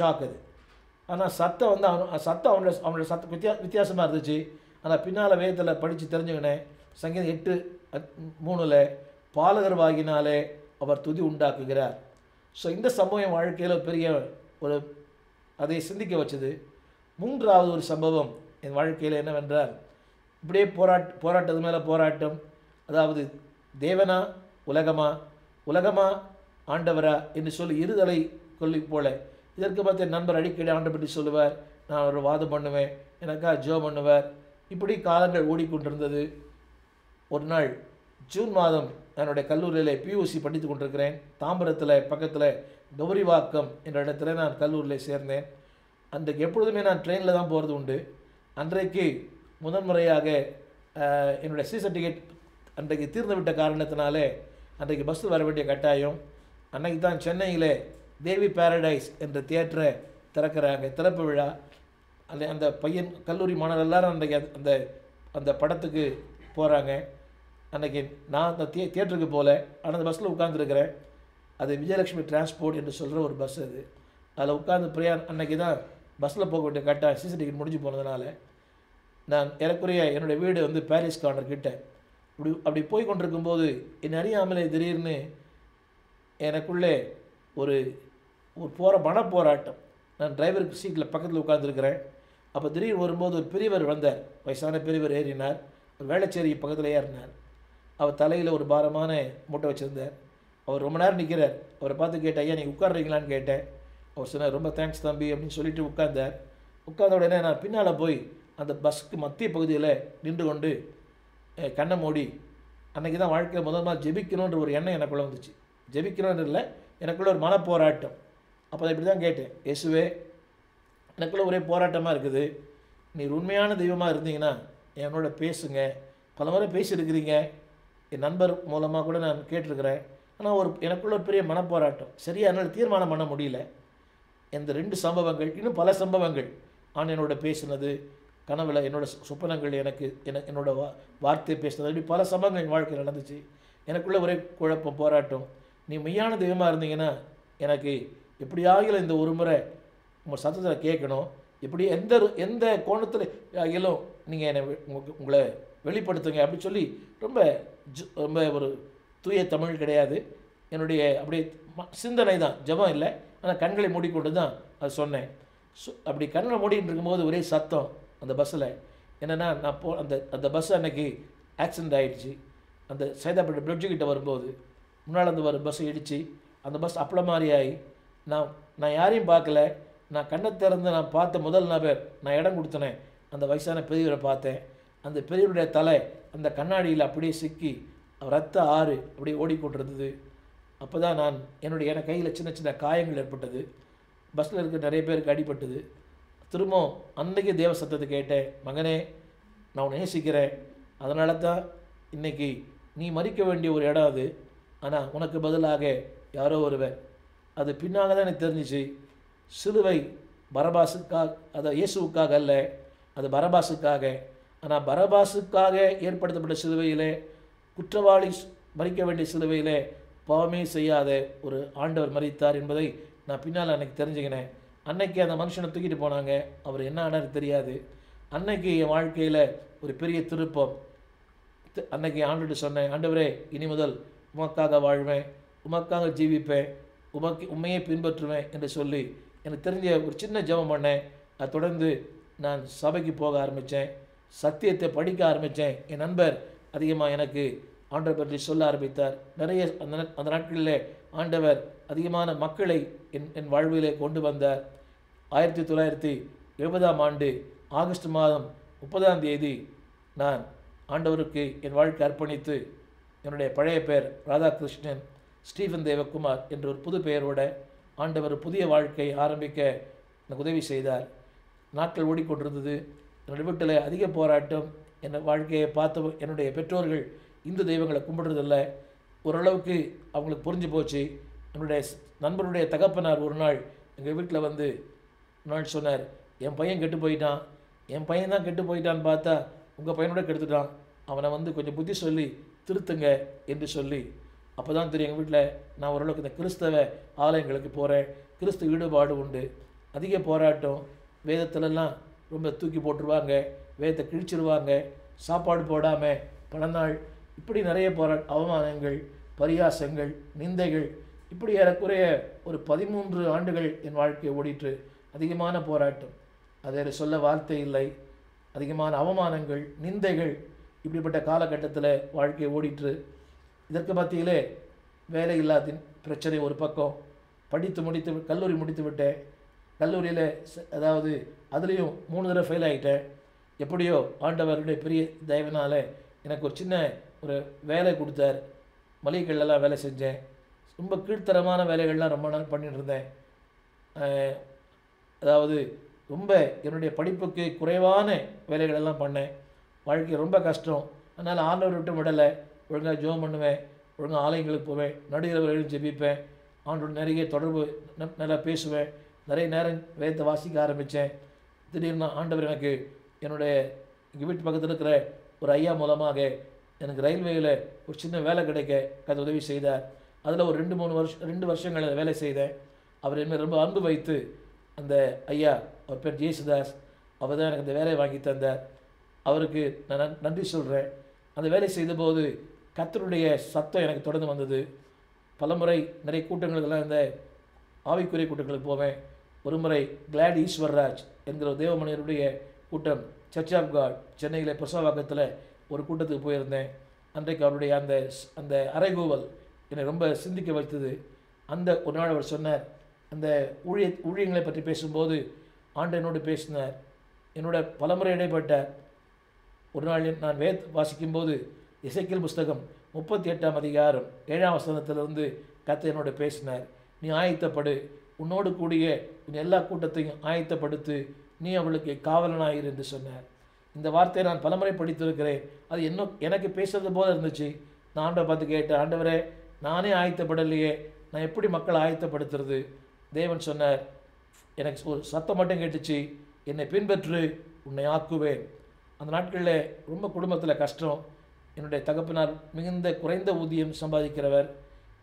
Shock அது. ஆனால் சத்தம் வந்து அவன் சத்தம் அவனோட அவனோட சத்தம் வித்தியா வித்தியாசமாக இருந்துச்சு. ஆனால் பின்னால் வேதத்தில் படித்து தெரிஞ்சுக்கினேன். சங்கீதம் எட்டு மூணில் பாலகர் வாகினாலே அவர் துதி உண்டாக்குகிறார். ஸோ இந்த சம்பவம் என் வாழ்க்கையில் பெரிய ஒரு அதை சிந்திக்க வச்சது. மூன்றாவது ஒரு சம்பவம் என் வாழ்க்கையில் என்னவென்றால் இப்படியே போராட் போராட்டத்து மேலே போராட்டம். அதாவது தேவனா உலகமா? உலகமா ஆண்டவரா? என்று சொல்லி இருதலை கொல்லி போல இதற்கு பார்த்து என் நண்பர் அடிக்கடி ஆண்டை பற்றி சொல்லுவார் நான் ஒரு வாதம் பண்ணுவேன். எனக்காக ஜோ பண்ணுவார். இப்படி காலங்கள் ஓடிக்கொண்டிருந்தது. ஒரு நாள் ஜூன் மாதம் என்னுடைய கல்லூரியில் பியூசி படித்து கொண்டிருக்கிறேன். தாம்பரத்தில் பக்கத்தில் கௌரிவாக்கம் என்ற இடத்துல நான் கல்லூரியில் சேர்ந்தேன். அன்றைக்கு எப்பொழுதுமே நான் ட்ரெயினில் தான் போகிறது உண்டு. அன்றைக்கு முதன் முறையாக என்னுடைய சி சர்டிஃபிகேட் அன்றைக்கு தீர்ந்து விட்ட காரணத்தினாலே அன்றைக்கு பஸ்ஸில் வர வேண்டிய கட்டாயம். அன்னைக்கு தான் சென்னையில் தேவி பேரடைஸ் என்ற தியேட்டரை திறக்கிறாங்க. திறப்பு விழா. அந்த அந்த பையன் கல்லூரி மாணவர் எல்லாரும் அன்றைக்கு அந்த அந்த படத்துக்கு போகிறாங்க அன்றைக்கி நான் அந்த தியே தியேட்டருக்கு போகல ஆனால் அந்த பஸ்ஸில் உட்காந்துருக்கிறேன் அது விஜயலட்சுமி டிரான்ஸ்போர்ட் என்று சொல்கிற ஒரு பஸ் அது. அதில் உட்காந்து பிரியா அன்னைக்கு தான் பஸ்ஸில் போக வேண்டிய கரெக்டாக சிசி டிக்கெட் முடிஞ்சு போனதுனால நான் ஏறக்குறைய என்னுடைய வீடு வந்து பாரிஸ் கார்னர் கிட்ட. இப்படி அப்படி போய் கொண்டிருக்கும்போது என்னை அறியாமலே திடீர்னு எனக்குள்ளே ஒரு ஒரு போகிற மனப்போராட்டம் நான் டிரைவருக்கு சீட்டில் பக்கத்தில் உட்காந்துருக்கிறேன் அப்போ திடீர்னு வரும்போது ஒரு பெரியவர் வந்தார். வயசான பெரியவர் ஏறினார். ஒரு வேளச்சேரிக்கு பக்கத்தில் ஏறினார். அவர் தலையில் ஒரு பாரமான மூட்டை வச்சுருந்தார். அவர் ரொம்ப நேரம் நிற்கிறார் அவரை பார்த்து கேட்டேன் ஐயா நீங்கள் உட்காடுறீங்களான்னு கேட்டேன். அவர் சொன்னார் ரொம்ப தேங்க்ஸ் தம்பி அப்படின்னு சொல்லிட்டு உட்கார்ந்தார். உட்கார்ந்த உடனே நான் பின்னால் போய் அந்த பஸ்ஸுக்கு மத்திய பகுதியில் நின்று கொண்டு கண்ணை மூடி அன்றைக்கி தான் வாழ்க்கையில் முதல் நாள் ஜெபிக்கணுன்ற ஒரு எண்ணம் எனக்குள்ளே வந்துச்சு. ஜெபிக்கணும்னு இல்லை எனக்குள்ளே ஒரு மனப்போராட்டம். அப்போ இப்படி தான் கேட்டேன். இயேசுவே எனக்குள்ள ஒரே போராட்டமாக இருக்குது. நீர் உண்மையான தெய்வமாக இருந்தீங்கன்னா என்னோட பேசுங்க. பல முறை பேசியிருக்கிறீங்க. என் நண்பர் மூலமாக கூட நான் கேட்டிருக்கிறேன். ஆனால் ஒரு எனக்குள்ள ஒரு பெரிய மனப்போராட்டம். சரியாக என்னால் தீர்மானம் பண்ண முடியல. இந்த ரெண்டு சம்பவங்கள் இன்னும் பல சம்பவங்கள். ஆனால் என்னோட பேசினது கனவில் என்னோட சுப்பனங்கள் எனக்கு என என்னோட வா வார்த்தை பேசினது இப்படி பல சம்பவங்கள் என் வாழ்க்கையில் நடந்துச்சு. எனக்குள்ள ஒரே குழப்பம் போராட்டம். நீ மெய்யான தெய்வமாக இருந்தீங்கன்னா எனக்கு எப்படியாகிலும் இந்த ஒரு முறை உங்கள் சத்தத்தில் கேட்கணும்? எப்படி எந்த எந்த கோணத்தில் ஆகிலும் நீங்கள் என்னை உங்களை வெளிப்படுத்துங்க அப்படின்னு சொல்லி ரொம்ப ஜு- ரொம்ப ஒரு தூய தமிழ் கிடையாது. என்னுடைய அப்படியே ம- சிந்தனை தான். ஜெபம் இல்லை. ஆனால் கண்களை மூடிக்கொண்டு தான் அது சொன்னேன். ஸோ அப்படி கண்களை மூடிட்டு இருக்கும்போது ஒரே சத்தம் அந்த பஸ்ஸில். என்னென்னா நான் போ அந்த அந்த பஸ் அன்னைக்கு ஆக்சிடென்ட் ஆகிடுச்சு அந்த சைதாப்பேட்டை பிரிட்ஜுக்கிட்ட வரும்போது முன்னால் அந்த வர பஸ்ஸை இடித்து அந்த பஸ் அப்பள மாதிரி ஆகி நான் நான் யாரையும் பார்க்கல. நான் கண்ணை திறந்து நான் பார்த்த முதல் நபர் நான் இடம் கொடுத்தனேன் அந்த வயசான பெரியவரை பார்த்தேன். அந்த பெரியவருடைய தலை அந்த கண்ணாடியில் அப்படியே சிக்கி ரத்த ஆறு அப்படியே ஓடிக்கொண்டிருந்தது. அப்போ தான் நான் என்னுடைய என கையில் சின்ன சின்ன காயங்கள் ஏற்பட்டது. பஸ்ஸில் இருக்க நிறைய பேருக்கு அடிபட்டது. திரும்பவும் அன்றைக்கி தேவ சத்தத்தை கேட்டேன். மகனே நான் உன்னை நேசிக்கிறேன். அதனால தான் இன்னைக்கு நீ மறிக்க வேண்டிய ஒரு இடம் அது. ஆனால் உனக்கு பதிலாக யாரோ ஒருவர் அது பின்னாக தான் எனக்கு தெரிஞ்சிச்சு. சிலுவை பரபாசுக்காக அதை இயேசுவுக்காக அல்ல அது பரபாசுக்காக ஆனால் பரபாசுக்காக ஏற்படுத்தப்பட்ட சிலுவையிலே குற்றவாளி மறிக்க வேண்டிய சிலுவையிலே பாவமே செய்யாத ஒரு ஆண்டவர் மறித்தார் என்பதை நான் பின்னால் அன்னைக்கு தெரிஞ்சுக்கினேன். அன்னைக்கு அந்த மனுஷனை தூக்கிட்டு போனாங்க. அவர் என்ன ஆனார் தெரியாது. அன்னைக்கு என் வாழ்க்கையில் ஒரு பெரிய திருப்பம். அன்னைக்கு ஆண்டுட்டு சொன்னேன் ஆண்டவரே இனி முதல் உமக்காக வாழ்வேன் உமக்காக ஜீவிப்பேன் உமக்கு உண்மையை பின்பற்றுவேன் என்று சொல்லி எனக்கு தெரிஞ்ச ஒரு சின்ன ஜெபம் பண்ணேன் அதை தொடர்ந்து நான் சபைக்கு போக ஆரம்பித்தேன். சத்தியத்தை படிக்க ஆரம்பித்தேன். என் நண்பர் அதிகமாக எனக்கு ஆண்டவர் பற்றி சொல்ல ஆரம்பித்தார். நிறைய அந்த நா- அந்த நாட்களிலே ஆண்டவர் அதிகமான மக்களை என் என் வாழ்விலே கொண்டு வந்தார். ஆயிரத்தி தொள்ளாயிரத்தி எழுபதாம் ஆண்டு ஆகஸ்ட் மாதம் முப்பதாம் தேதி நான் ஆண்டவருக்கு என் வாழ்க்கை அர்ப்பணித்து என்னுடைய பழைய பெயர் ராதாகிருஷ்ணன் ஸ்டீஃபன் தேவகுமார் என்ற ஒரு புது பெயரோட ஆண்டவர் புதிய வாழ்க்கை ஆரம்பிக்க எனக்கு உதவி செய்தார். நாட்கள் ஓடிக்கொண்டிருந்தது. என்னுடைய வீட்டில் அதிக போராட்டம் என் வாழ்க்கையை பார்த்த என்னுடைய பெற்றோர்கள் இந்து தெய்வங்களை கும்பிடுறதில்ல. ஓரளவுக்கு அவங்களுக்கு புரிஞ்சு போச்சு. என்னுடைய நண்பருடைய தகப்பனார் ஒரு நாள் எங்கள் வீட்டில் வந்து ஒரு நாள் சொன்னார் என் பையன் கெட்டு போயிட்டான். என் பையன் தான் கெட்டு போயிட்டான்னு பார்த்தா உங்கள் பையனோட கெடுத்துட்டான். அவனை வந்து கொஞ்சம் புத்தி சொல்லி திருத்துங்க என்று சொல்லி அப்போ தான் தெரியும் எங்கள் வீட்டில் நான் ஓரளவுக்கு இந்த கிறிஸ்தவ ஆலயங்களுக்கு போகிறேன் கிறிஸ்து ஈடுபாடு உண்டு. அதிக போராட்டம் வேதத்திலலாம் ரொம்ப தூக்கி போட்டுருவாங்க வேதத்தை கிழிச்சிருவாங்க சாப்பாடு போடாமல் பல நாள் இப்படி நிறைய போரா அவமானங்கள் பரியாசங்கள் நிந்தைகள் இப்படி ஏறக்குறைய ஒரு பதிமூன்று ஆண்டுகள் என் வாழ்க்கையை ஓடிட்டு அதிகமான போராட்டம். அதை சொல்ல வார்த்தை இல்லை. அதிகமான அவமானங்கள் நிந்தைகள் இப்படிப்பட்ட காலகட்டத்தில் வாழ்க்கையை ஓடிட்டு இதற்கு மத்தியிலே வேலை இல்லாதின் பிரச்சனை ஒரு பக்கம். படித்து முடித்து கல்லூரி முடித்து விட்டேன். கல்லூரியில் அதாவது அதுலேயும் மூணு தடவை ஃபெயில் ஆகிட்டேன் எப்படியோ ஆண்டவருடைய பெரிய தயவினால் எனக்கு ஒரு சின்ன ஒரு வேலை கொடுத்தார். மளிகைகள்லாம் வேலை செஞ்சேன். ரொம்ப கீழ்த்தரமான வேலைகள்லாம் ரொம்ப நாள் பண்ணிட்டு இருந்தேன். அதாவது ரொம்ப என்னுடைய படிப்புக்கு குறைவான வேலைகளெல்லாம் பண்ணேன். வாழ்க்கை ரொம்ப கஷ்டம். அதனால் ஆண்டவர் விட்டு விடலை. ஒழுங்காக ஜோம் பண்ணுவேன். ஒழுங்காக ஆலயங்களுக்கு போவேன். நடுகிறவர்களும் ஜெபிப்பேன். ஆண்டோட நிறைய தொடர்பு ந- நல்லா பேசுவேன். நிறைய நேரம் வேதத்தை வாசிக்க ஆரம்பித்தேன். திடீர்னு ஆண்டவர் எனக்கு என்னுடைய எங்கள் வீட்டு பக்கத்தில் இருக்கிற ஒரு ஐயா மூலமாக எனக்கு ரயில்வேயில் ஒரு சின்ன வேலை கிடைக்க கதை உதவி செய்தார். அதில் ஒரு ரெண்டு மூணு வருஷம் ரெண்டு வருஷங்கள் வேலை செய்தேன். அவர் என்ன ரொம்ப அன்பு வைத்து அந்த ஐயா அவர் பேர் ஜேசுதாஸ் அவர் தான் எனக்கு அந்த வேலையை வாங்கி தந்தார். அவருக்கு நான் நன்- நன்றி சொல்கிறேன் அந்த வேலை செய்தபோது கத்தருடைய சத்தம் எனக்கு தொடர்ந்து வந்தது. பலமுறை நிறைய கூட்டங்களுக்கெல்லாம் இந்த ஆவிக்குரிய கூட்டங்களுக்கு போவேன். ஒரு முறை கிளாட் ஈஸ்வர்ராஜ் என்கிற தேவமணியருடைய கூட்டம் சர்ச் ஆஃப் காட் சென்னையில் பிரசவாக்கத்தில் ஒரு கூட்டத்துக்கு போயிருந்தேன். அன்றைக்கு அவருடைய அந்த அந்த அறைகூவல் என்னை ரொம்ப சிந்திக்க வைத்தது. அந்த ஒரு நாள் அவர் சொன்னார் அந்த ஊழிய ஊழியங்களை பற்றி பேசும்போது ஆண்டு என்னோடு பேசினார். என்னோட பலமுறை இடைப்பட்ட ஒரு நாள் நான் வேத் வாசிக்கும்போது இசைக்கல் புஸ்தகம் முப்பத்தி எட்டாம் அதிகாரம் ஏழாம் வசனத்திலிருந்து கத்த என்னோட பேசினார். நீ ஆயத்தப்படு. உன்னோடு கூடிய உன் எல்லா கூட்டத்தையும் ஆயத்தப்படுத்து. நீ அவளுக்கு காவலனாயிரு என்று சொன்னார். இந்த வார்த்தையை நான் பலமுறை படித்திருக்கிறேன். அது இன்னும் எனக்கு பேசுறது போல இருந்துச்சு. நான் ஆண்டவரை பார்த்து கேட்டேன் ஆண்டவரே நானே ஆயத்தப்படலையே. நான் எப்படி மக்களை ஆயத்தப்படுத்துறது? தேவன் சொன்னார் எனக்கு ஒரு சத்தம் மட்டும் கேட்டுச்சு. என்னை பின்பற்று உன்னை ஆக்குவேன். அந்த நாட்களில் ரொம்ப குடும்பத்தில் கஷ்டம். என்னுடைய தகப்பனார் மிகுந்த குறைந்த ஊதியம் சம்பாதிக்கிறவர்.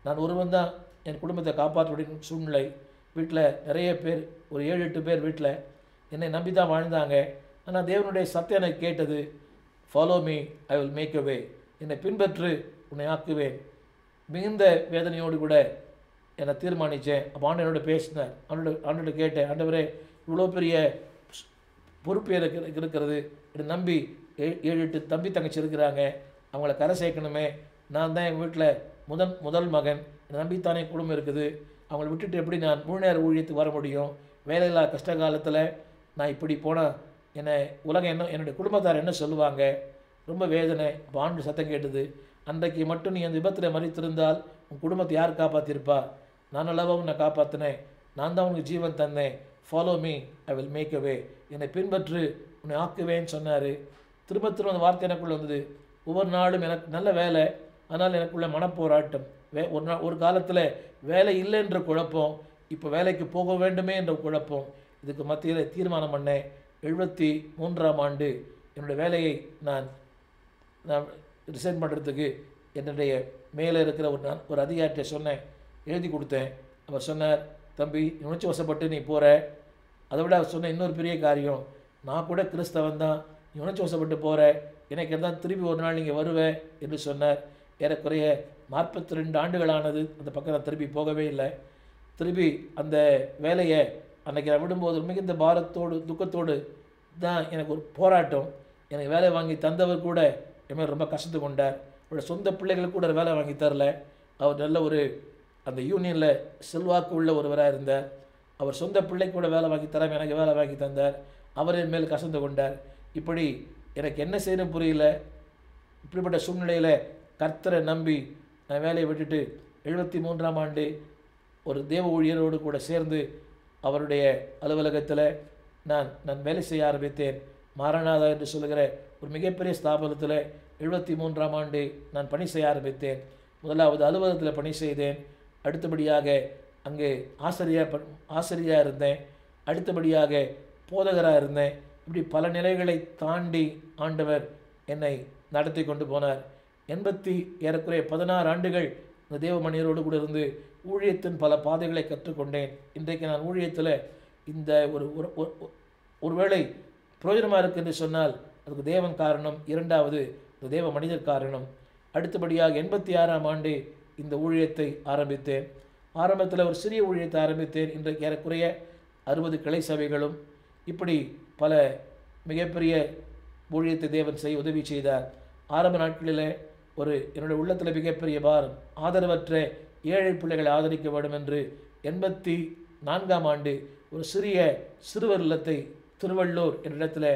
நான் ஒருவன் தான் என் குடும்பத்தை காப்பாற்ற சூழ்நிலை. வீட்டில் நிறைய பேர் ஒரு ஏழு எட்டு பேர் வீட்டில் என்னை நம்பி தான் வாழ்ந்தாங்க. ஆனால் தேவனுடைய சத்தம் எனக்கு கேட்டது follow me I will make a way என்னை பின்பற்று உன்னை ஆக்குவேன். மிகுந்த வேதனையோடு கூட என்னை தீர்மானித்தேன் அப்போ ஆண்டனோட பேசினார். ஆண்டோட ஆண்டோட கேட்டேன் ஆண்டவரே இவ்வளோ பெரிய பொறுப்பு எனக்கு எனக்கு இருக்கிறது. என்னை நம்பி ஏ- ஏழு எட்டு தம்பி தங்கச்சி இருக்கிறாங்க. அவங்கள கரை சேர்க்கணுமே. நான் தான் எங்கள் வீட்டில் முதல் முதல் மகன். என்னை நம்பித்தானே குடும்பம் இருக்குது. அவங்கள விட்டுட்டு எப்படி நான் முழு நேர ஊழியத்துக்கு வர முடியும்? வேலையில்லா கஷ்ட காலத்தில் நான் இப்படி போனால் என்னை உலகம் என்ன என்னுடைய குடும்பத்தார் என்ன சொல்லுவாங்க? ரொம்ப வேதனை அப்போ ஆண்டு சத்தம் கேட்டது. அன்றைக்கு மட்டும் நீ அந்த விபத்தில் மறித்திருந்தால் உன் குடும்பத்தை யார் காப்பாற்றிருப்பா நான் நல்லாவும் உன்னை காப்பாற்றினேன் நான் தான் உனக்கு ஜீவன் தந்தேன். Follow me I will make a way என்னை பின்பற்று உன்னை ஆக்குவேன்னு சொன்னார். திரும்ப திரும்ப அந்த வார்த்தை எனக்குள்ளே வந்தது. ஒவ்வொரு நாளும் எனக்கு நல்ல வேலை அதனால் எனக்குள்ள மனப்போராட்டம். வே ஒரு நாள் ஒரு காலத்தில் வேலை இல்லைன்ற குழப்பம் இப்போ வேலைக்கு போக வேண்டுமே என்ற குழப்பம் இதுக்கு மத்தியில் தீர்மானம் பண்ணேன். எழுபத்தி மூன்றாம் ஆண்டு என்னுடைய வேலையை நான் நான் ரிசைன் பண்ணுறதுக்கு என்னுடைய மேலே இருக்கிற ஒரு நான் ஒரு அதிகாரிட்ட சொன்னேன். எழுதி கொடுத்தேன். அவர் சொன்னார் தம்பி நீ உணர்ச்சி வசப்பட்டு நீ போகிற அதை விட அவர் சொன்ன இன்னொரு பெரிய காரியம் நான் கூட கிறிஸ்தவன் தான். நீ உணர்ச்சி வசப்பட்டு போகிற எனக்கு இருந்தால் திரும்பி ஒரு நாள் நீங்கள் வருவேன் என்று சொன்னார். ஏறக்குறைய நாற்பத்தி ரெண்டு ஆண்டுகளானது அந்த பக்கம் நான் திரும்பி போகவே இல்லை. திரும்பி அந்த வேலையை அன்றைக்கி நான் விடும்போது மிகுந்த பாரத்தோடு துக்கத்தோடு தான் எனக்கு ஒரு போராட்டம். எனக்கு வேலை வாங்கி தந்தவர் கூட என் ரொம்ப கஷ்டத்து கொண்டார் அவரோட சொந்த பிள்ளைகளுக்கு கூட வேலை வாங்கி தரல. அவர் நல்ல ஒரு அந்த யூனியனில் செல்வாக்கு உள்ள ஒருவராக இருந்தார். அவர் சொந்த பிள்ளைக்கு கூட வேலை வாங்கி தராமல் எனக்கு வேலை வாங்கி தந்தார். அவர் என் மேல் கசந்து கொண்டார் இப்படி எனக்கு என்ன செய்யணும் புரியல. இப்படிப்பட்ட சூழ்நிலையில் கர்த்தரை நம்பி நான் வேலையை விட்டுட்டு எழுபத்தி மூன்றாம் ஆண்டு ஒரு தேவ ஊழியரோடு கூட சேர்ந்து அவருடைய அலுவலகத்தில் நான் நான் வேலை செய்ய ஆரம்பித்தேன். மாரநாதா என்று சொல்லுகிற ஒரு மிகப்பெரிய ஸ்தாபனத்தில் எழுபத்தி மூன்றாம் ஆண்டு நான் பணி செய்ய ஆரம்பித்தேன். முதலாவது அலுவலகத்தில் பணி செய்தேன். அடுத்தபடியாக அங்கே ஆசிரியர் ஆசிரியராக இருந்தேன். அடுத்தபடியாக போதகராக இருந்தேன். இப்படி பல நிலைகளை தாண்டி ஆண்டவர் என்னை நடத்தி கொண்டு போனார். எண்பத்தி ஏறக்குறைய பதினாறு ஆண்டுகள் இந்த தேவ மனிதரோடு கூட இருந்து ஊழியத்தின் பல பாதைகளை கற்றுக்கொண்டேன். இன்றைக்கு நான் ஊழியத்தில் இந்த ஒரு ஒரு- ஒருவேளை பிரயோஜனமாக இருக்கு என்று சொன்னால் அதுக்கு தேவன் காரணம். இரண்டாவது இந்த தேவ மனிதர் காரணம். அடுத்தபடியாக எண்பத்தி ஆறாம் ஆண்டு இந்த ஊழியத்தை ஆரம்பித்தேன். ஆரம்பத்தில் ஒரு சிறிய ஊழியத்தை ஆரம்பித்தேன். இன்றைக்கு ஏறக்குறைய அறுபது கிளை சபைகளும் இப்படி பல மிகப்பெரிய ஊழியத்தை தேவன் செய்ய உதவி செய்தார். ஆரம்ப நாட்களிலே ஒரு என்னுடைய உள்ளத்தில் மிகப்பெரிய பாரம் ஆதரவற்ற ஏழை பிள்ளைகளை ஆதரிக்க வேண்டும் என்று எண்பத்தி நான்காம் ஆண்டு ஒரு சிறிய சிறுவர் இல்லத்தை திருவள்ளூர் என்ற இடத்துல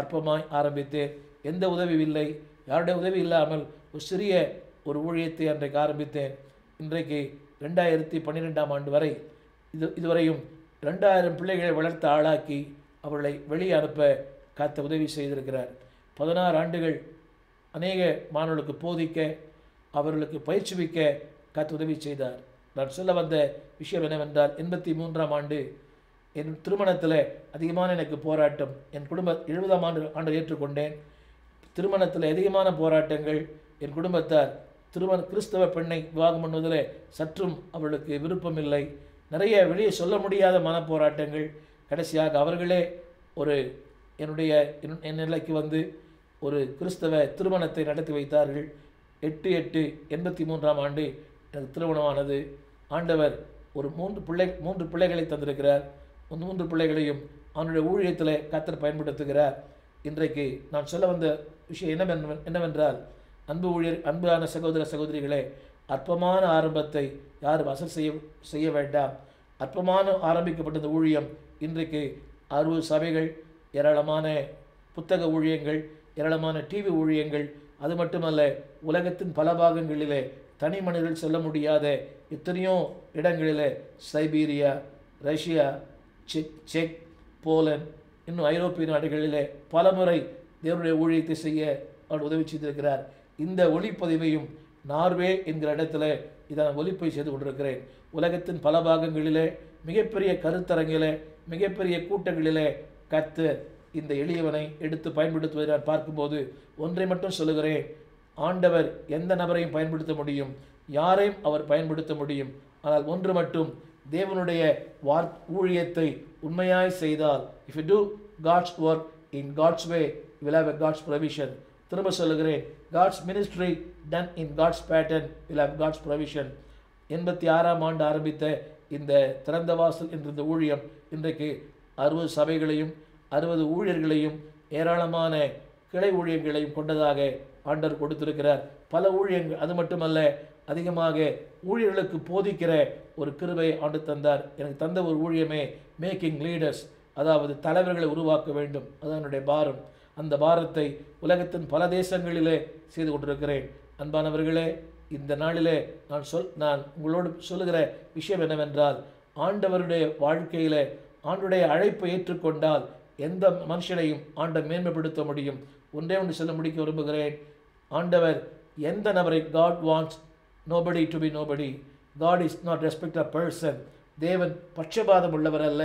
அற்பமாய் ஆரம்பித்தேன் எந்த உதவியும் இல்லை. யாருடைய உதவி இல்லாமல் ஒரு சிறிய ஒரு ஊழியத்தை அன்றைக்கு ஆரம்பித்தேன். இன்றைக்கு ரெண்டாயிரத்தி பன்னிரெண்டாம் ஆண்டு வரை இது இதுவரையும் ரெண்டாயிரம் பிள்ளைகளை வளர்த்து ஆளாக்கி அவர்களை வெளியே அனுப்ப காத்த உதவி செய்திருக்கிறார். பதினாறு ஆண்டுகள் அநேக மாணவர்களுக்கு போதிக்க அவர்களுக்கு பயிற்சிவிக்க காத்து உதவி செய்தார். நான் சொல்ல வந்த விஷயம் என்னவென்றால் எண்பத்தி மூன்றாம் ஆண்டு என் திருமணத்தில் அதிகமான எனக்கு போராட்டம் என் குடும்ப எழுபதாம் ஆண்டு ஆண்டு ஏற்றுக்கொண்டேன். திருமணத்தில் அதிகமான போராட்டங்கள் என் குடும்பத்தார் திருமண கிறிஸ்தவ பெண்ணை விவாகம் பண்ணுவதில் சற்றும் அவர்களுக்கு விருப்பமில்லை. நிறைய வெளியே சொல்ல முடியாத மனப்போராட்டங்கள் கடைசியாக அவர்களே ஒரு என்னுடைய என் என் நிலைக்கு வந்து ஒரு கிறிஸ்தவ திருமணத்தை நடத்தி வைத்தார்கள். எட்டு எட்டு எண்பத்தி மூன்றாம் ஆண்டு எனக்கு திருமணமானது. ஆண்டவர் ஒரு மூன்று பிள்ளை மூன்று பிள்ளைகளை தந்திருக்கிறார். மூன்று பிள்ளைகளையும் அவனுடைய ஊழியத்தில் கத்தர் பயன்படுத்துகிறார். இன்றைக்கு நான் சொல்ல வந்த விஷயம் என்னவென் என்னவென்றால் அன்பு ஊழியர் அன்பான சகோதர சகோதரிகளே அற்பமான ஆரம்பத்தை யாரும் அசல் செய்ய செய்ய வேண்டாம். அற்பமான ஆரம்பிக்கப்பட்ட இந்த ஊழியம் இன்றைக்கு அறுபது சபைகள் ஏராளமான புத்தக ஊழியங்கள் ஏராளமான டிவி ஊழியங்கள் அது மட்டுமல்ல உலகத்தின் பல பாகங்களிலே தனி மனிதர்கள் செல்ல முடியாத எத்தனையோ இடங்களிலே Siberia Russia check check pollen இன்னும் ஐரோப்பிய நாடுகளிலே பலமுறை தேவனுடைய ஊழியத்தை செய்ய அவர் உதவி செய்திருக்கிறார். இந்த ஒளிப்பதிவையும் நார்வே என்கிற இடத்துல இதை நான் ஒளிப்பதிவு செய்து கொண்டிருக்கிறேன். உலகத்தின் பல பாகங்களிலே மிகப்பெரிய கருத்தரங்கிலே மிகப்பெரிய கூட்டங்களிலே கத்து இந்த எளியவனை எடுத்து பயன்படுத்துவதை நான் பார்க்கும்போது ஒன்றை மட்டும் சொல்லுகிறேன். ஆண்டவர் எந்த நபரையும் பயன்படுத்த முடியும் யாரையும் அவர் பயன்படுத்த முடியும். ஆனால் ஒன்று மட்டும் தேவனுடைய வார் ஊழியத்தை உண்மையாய் செய்தால் if you do God's work in God's way will have a God's provision திரும்ப சொல்லுகிறேன் God's ministry done in God's pattern will have God's provision எண்பத்தி ஆறாம் ஆண்டு ஆரம்பித்த இந்த திறந்த வாசல் என்ற இந்த ஊழியம் இன்றைக்கு அறுபது சபைகளையும் அறுபது ஊழியர்களையும் ஏராளமான கிளை ஊழியங்களையும் கொண்டதாக ஆண்டர் கொடுத்திருக்கிறார். பல ஊழியங்கள் அது மட்டுமல்ல அதிகமாக ஊழியர்களுக்கு போதிக்கிற ஒரு கிருபை ஆண்டு தந்தார். எனக்கு தந்த ஒரு ஊழியமே மேக்கிங் லீடர்ஸ் அதாவது தலைவர்களை உருவாக்க வேண்டும். அது என்னுடைய பாரம். அந்த பாரத்தை உலகத்தின் பல தேசங்களிலே செய்து கொண்டிருக்கிறேன். அன்பானவர்களே இந்த நாளிலே நான் சொல் நான் உங்களோடு சொல்லுகிற விஷயம் என்னவென்றால் ஆண்டவருடைய வாழ்க்கையில் ஆண்டுடைய அழைப்பை ஏற்றுக்கொண்டால் எந்த மனுஷனையும் ஆண்டை மேன்மைப்படுத்த முடியும். ஒன்றே ஒன்று சொல்ல முடிக்க விரும்புகிறேன். ஆண்டவர் எந்த நபரை God wants nobody to be nobody God is not respect a person தேவன் பட்சபாதம் உள்ளவர் அல்ல.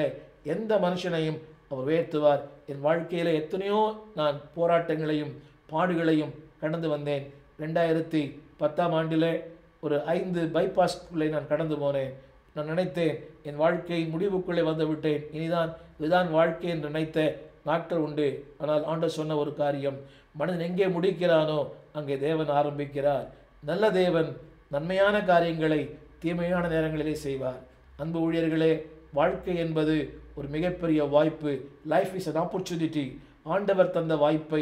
எந்த மனுஷனையும் அவர் உயர்த்துவார். என் வாழ்க்கையில் எத்தனையோ நான் போராட்டங்களையும் பாடுகளையும் கடந்து வந்தேன். ரெண்டாயிரத்தி பத்தாம் ஆண்டில் ஒரு ஐந்து பைபாஸ்குள்ளே நான் கடந்து போனேன். நான் நினைத்தேன். என் வாழ்க்கை முடிவுக்குள்ளே வந்துவிட்டேன். இனிதான் இதுதான் வாழ்க்கை என்று நினைத்த நாட்கள் உண்டு. ஆனால் ஆண்டர் சொன்ன ஒரு காரியம் மனிதன் எங்கே முடிக்கிறானோ அங்கே தேவன் ஆரம்பிக்கிறார். நல்ல தேவன் நன்மையான காரியங்களை தீமையான நேரங்களிலே செய்வார். அன்பு ஊழியர்களே வாழ்க்கை என்பது ஒரு மிகப்பெரிய வாய்ப்பு. லைஃப் இஸ் அன் ஆப்பர்ச்சுனிட்டி ஆண்டவர் தந்த வாய்ப்பை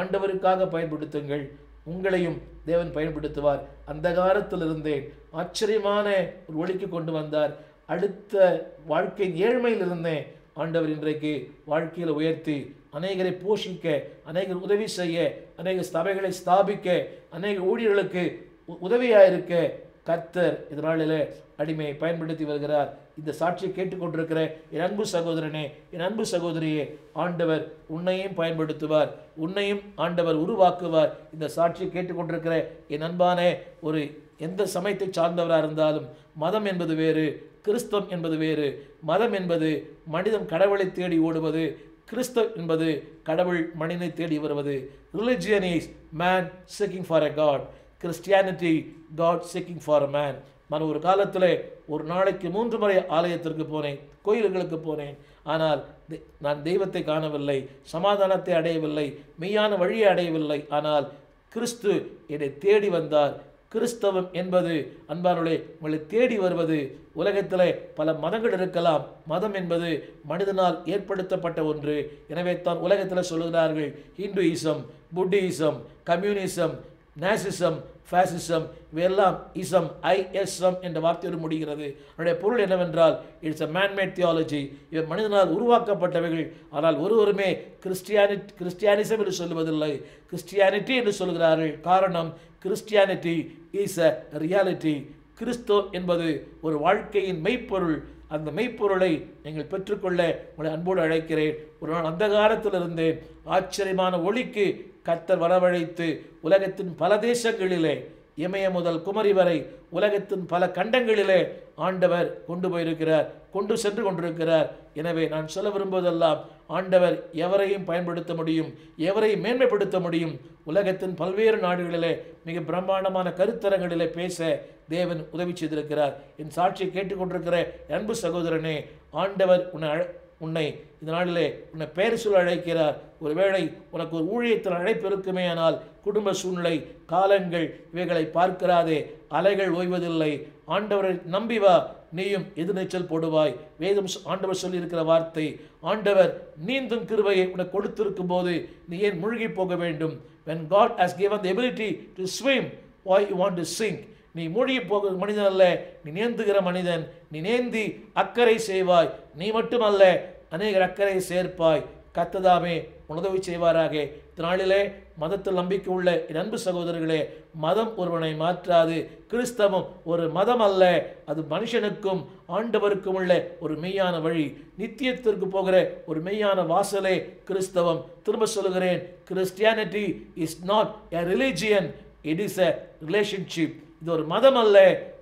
ஆண்டவருக்காக பயன்படுத்துங்கள். உங்களையும் தேவன் பயன்படுத்துவார். அந்த காலத்தில் ஆச்சரியமான ஒரு ஒளிக்கு கொண்டு வந்தார். அடுத்த வாழ்க்கையின் ஏழ்மையில் ஆண்டவர் இன்றைக்கு வாழ்க்கையில் உயர்த்தி அநேகரை போஷிக்க அநேகர் உதவி செய்ய அநேக சபைகளை ஸ்தாபிக்க அநேக ஊழியர்களுக்கு உ- உதவியாக இருக்க கர்த்தர் இதனாலே அடிமையை பயன்படுத்தி வருகிறார். இந்த சாட்சியை கேட்டுக்கொண்டிருக்கிற என் அன்பு சகோதரனே என் அன்பு சகோதரியே ஆண்டவர் உன்னையும் பயன்படுத்துவார் உன்னையும் ஆண்டவர் உருவாக்குவார். இந்த சாட்சியை கேட்டுக்கொண்டிருக்கிற என் அன்பான ஒரு எந்த சமயத்தை சார்ந்தவராக இருந்தாலும் மதம் என்பது வேறு கிறிஸ்தவம் என்பது வேறு. மதம் என்பது மனிதன் கடவுளை தேடி ஓடுவது கிறிஸ்தவ் என்பது கடவுள் மனிதனை தேடி வருவது. Religion is man seeking for a God Christianity God seeking for a man நான் ஒரு காலத்தில் ஒரு நாளைக்கு மூன்று முறை ஆலயத்திற்கு போனேன் கோயில்களுக்கு போனேன். ஆனால் தெ- நான் தெய்வத்தை காணவில்லை சமாதானத்தை அடையவில்லை மெய்யான வழியை அடையவில்லை. ஆனால் கிறிஸ்து என்னை தேடி வந்தார். கிறிஸ்தவம் என்பது அன்பானுடைய உங்களை தேடி வருவது. உலகத்தில் பல மதங்கள் இருக்கலாம். மதம் என்பது மனிதனால் ஏற்படுத்தப்பட்ட ஒன்று. எனவே தான் உலகத்தில் சொல்லுகிறார்கள் Hinduism Buddhism communism Nazism fascism இவையெல்லாம் இசம் ஐஎஸ்எம் என்ற வார்த்தையோடு முடிகிறது. அதனுடைய பொருள் என்னவென்றால் இட்ஸ் அ மேன்மேட் தியாலஜி இவை மனிதனால் உருவாக்கப்பட்டவைகள். ஆனால் ஒருவருமே கிறிஸ்டியானி கிறிஸ்டியானிசம் என்று சொல்லுவதில்லை. கிறிஸ்டியானிட்டி என்று சொல்கிறார்கள். காரணம் கிறிஸ்டியானிட்டி இஸ் அ ரியாலிட்டி கிறிஸ்தோ என்பது ஒரு வாழ்க்கையின் மெய்ப்பொருள். அந்த மெய்ப்பொருளை நீங்கள் பெற்றுக்கொள்ள உங்களை அன்போடு அழைக்கிறேன். ஒரு நாள் அந்தகாரத்தில் இருந்தேன் ஆச்சரியமான ஒளிக்கு கர்த்தர் வரவழைத்து உலகத்தின் பல தேசங்களிலே இமய முதல் குமரி வரை உலகத்தின் பல கண்டங்களிலே ஆண்டவர் கொண்டு போயிருக்கிறார் கொண்டு சென்று கொண்டிருக்கிறார். எனவே நான் சொல்ல விரும்புவதெல்லாம் ஆண்டவர் எவரையும் பயன்படுத்த முடியும் எவரையும் மேன்மைப்படுத்த முடியும்? உலகத்தின் பல்வேறு நாடுகளிலே மிக பிரம்மாண்டமான கருத்தரங்களிலே பேச தேவன் உதவி செய்திருக்கிறார். என் சாட்சியை கேட்டுக்கொண்டிருக்கிற அன்பு சகோதரனே ஆண்டவர் உன்னை அழ- உன்னை இந்த நாளிலே உன்னை பெயர் சொல்ல அழைக்கிறார் ஒருவேளை உனக்கு ஒரு ஊழியத்தில் அழைப்பு இருக்குமே ஆனால் குடும்ப சூழ்நிலை காலங்கள் இவைகளை பார்க்கிறாதே அலைகள் ஓய்வதில்லை. ஆண்டவரை நம்பி வா நீயும் எதிர்நீச்சல் போடுவாய். வேதம் ஆண்டவர் சொல்லியிருக்கிற வார்த்தை ஆண்டவர் நீந்தும் கிருபையை உனக்கு கொடுத்திருக்கும் போது நீ ஏன் மூழ்கி போக வேண்டும்? When God has given the ability to swim why you want to sink? நீ மூழ்கி போகிற மனிதன் அல்ல நீ நேந்துகிற மனிதன். நீ நேந்தி அக்கறை செய்வாய். நீ மட்டுமல்ல அநேகர் அக்கறை சேர்ப்பாய். கத்ததாமே உதவி செய்வாராக. இந்நாளிலே மதத்தில் நம்பிக்கை உள்ள என் அன்பு சகோதரர்களே மதம் ஒருவனை மாற்றாது. கிறிஸ்தவம் ஒரு மதம் அல்ல அது மனுஷனுக்கும் ஆண்டவருக்கும் உள்ள ஒரு மெய்யான வழி. நித்தியத்திற்கு போகிற ஒரு மெய்யான வாசலே கிறிஸ்தவம். திரும்ப சொல்லுகிறேன் Christianity is not a religion it is a relationship இது ஒரு மதம் அல்ல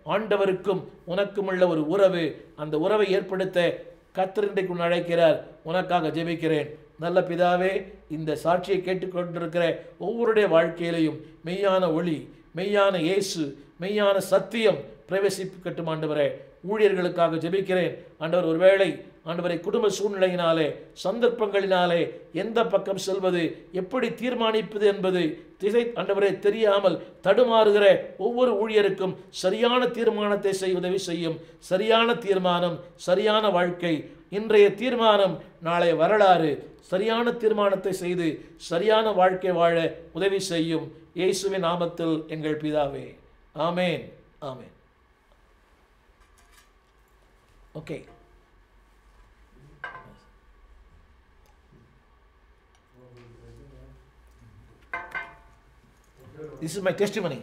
ஆண்டவருக்கும் உனக்கும் உள்ள ஒரு உறவு. அந்த உறவை ஏற்படுத்த கத்திரண்டைக்கு அழைக்கிறார். உனக்காக ஜெபிக்கிறேன். நல்ல பிதாவே இந்த சாட்சியை கேட்டுக்கொண்டிருக்கிற ஒவ்வொருடைய வாழ்க்கையிலையும் மெய்யான ஒளி மெய்யான இயேசு மெய்யான சத்தியம் பிரவேசிக்கட்டும் ஆண்டவரே. ஊழியர்களுக்காக ஜெபிக்கிறேன். ஆண்டவர் ஒருவேளை ஆண்டவரை குடும்ப சூழ்நிலையினாலே சந்தர்ப்பங்களினாலே எந்த பக்கம் செல்வது எப்படி தீர்மானிப்பது என்பது திசை ஆண்டவரை தெரியாமல் தடுமாறுகிற ஒவ்வொரு ஊழியருக்கும் சரியான தீர்மானத்தை செய்ய உதவி செய்யும். சரியான தீர்மானம் சரியான வாழ்க்கை இன்றைய தீர்மானம் நாளைய வரலாறு. சரியான தீர்மானத்தை செய்து சரியான வாழ்க்கை வாழ உதவி செய்யும். இயேசுவின் நாமத்தில் எங்கள் பிதாவே. ஆமேன். ஆமேன். Okay. This is my testimony.